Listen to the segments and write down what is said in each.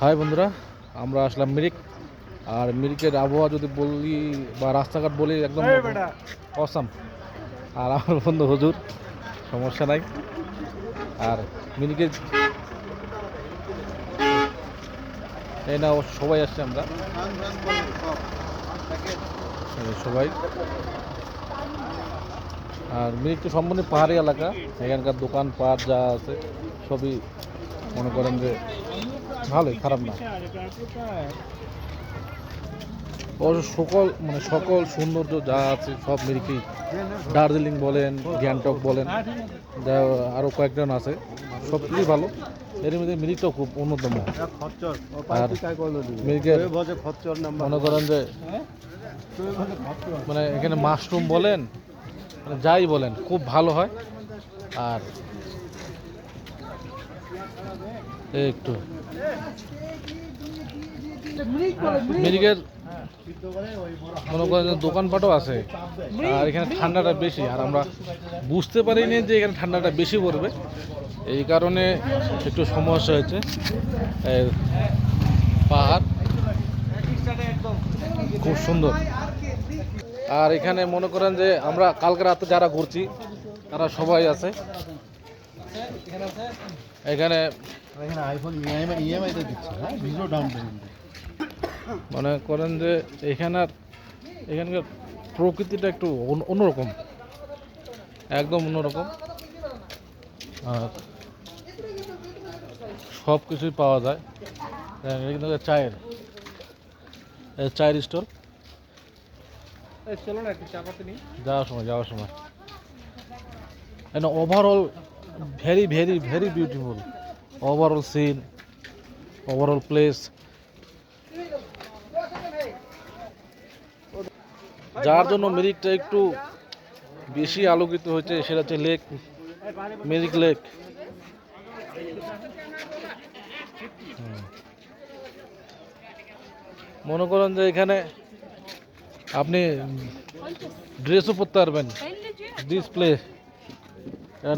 High বন্ধুরা আমরা আসলাম মিরিক। আর মিরিকের আবহাওয়া যদি বলি বা রাস্তাঘাট বলি একদম অসাম। আর আমার বন্ধু হজুর সমস্যা নাই। আর মিরিকের এই না সবাই আসছে আমরা। সবাই। আর মিরিক তো সম্পূর্ণ পাহাড়ি এলাকা। এখানকার দোকান পাট যা আছে সবই মনে করেন যে ভালোই, খারাপ না। অবশ্য সকল মানে সকল সৌন্দর্য যা আছে, সব মিরিকেই দার্জিলিং বলেন, গ্যাংটক বলেন, যা আরও কয়েকজন আছে সব কিছুই ভালো। এর মধ্যে মিরিকটাও খুব অন্যতম। আর মিরিকের মনে করেন যে মানে এখানে মাশরুম বলেন মানে যাই বলেন, খুব ভালো হয়। আর একটু। মিরিকের মনে করেন দোকানপাটও আছে আর এখানে ঠান্ডাটা বেশি আর আমরা বুঝতে পারিনি যে এখানে ঠান্ডাটা বেশি পড়বে। এই কারণে একটু সমস্যা হয়েছে। পাহাড় খুব সুন্দর। আর এখানে মনে করেন যে আমরা কালকে রাতে যারা ঘুরছি তারা সবাই আছে। এখানে এখানে আইফোন ইএমআই ইএমআই দিচ্ছে হ্যাঁ? জিরো ডাউন পেমেন্ট মনে করেন যে এখানের এখানকার প্রকৃতিটা একটু অন্য- অন্যরকম। একদম অন্যরকম। আর সব কিছুই পাওয়া যায়। এখানে কিন্তু চায়ের চায়ের স্টল। চলো না একটু চা পাতে নি যাওয়ার সময় যাওয়ার সময়। Overall very very very beautiful overall scene overall place যার জন্য মিরিকটা একটু বেশি আলোকিত হয়েছে, সেটা হচ্ছে লেক মিরিক লেক। মনে করেন যে এখানে আপনি ড্রেসও পরতে পারবেন ডিসপ্লে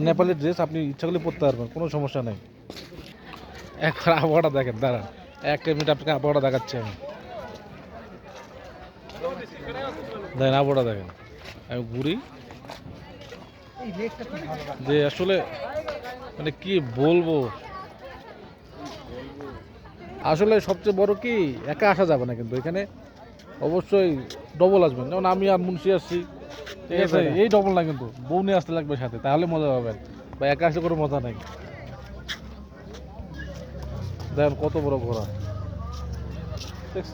নেপালি ড্রেস আপনি ইচ্ছা করলে পরতে পারবেন, কোনো সমস্যা নেই। একবার আবহাওয়াটা দেখেন, দাঁড়ান, একটা মিনিট আপনাকে আবহাওয়াটা দেখাচ্ছি আমি। দেখেন, আবহাওয়াটা দেখেন, আমি ঘুরি। যে আসলে মানে কি বলব? আসলে সবচেয়ে বড় কি, একা আসা যাবে না কিন্তু, এখানে অবশ্যই ডবল আসবেন। যেমন আমি আর মুন্সি আসছি ঠিক আছে এই ডবল না কিন্তু বউ নিয়ে আসতে লাগবে সাথে তাহলে মজা হবে। বা একা আসলে কোনো মজা নাই। দেখেন কত বড় ঘোড়া। দেখছ?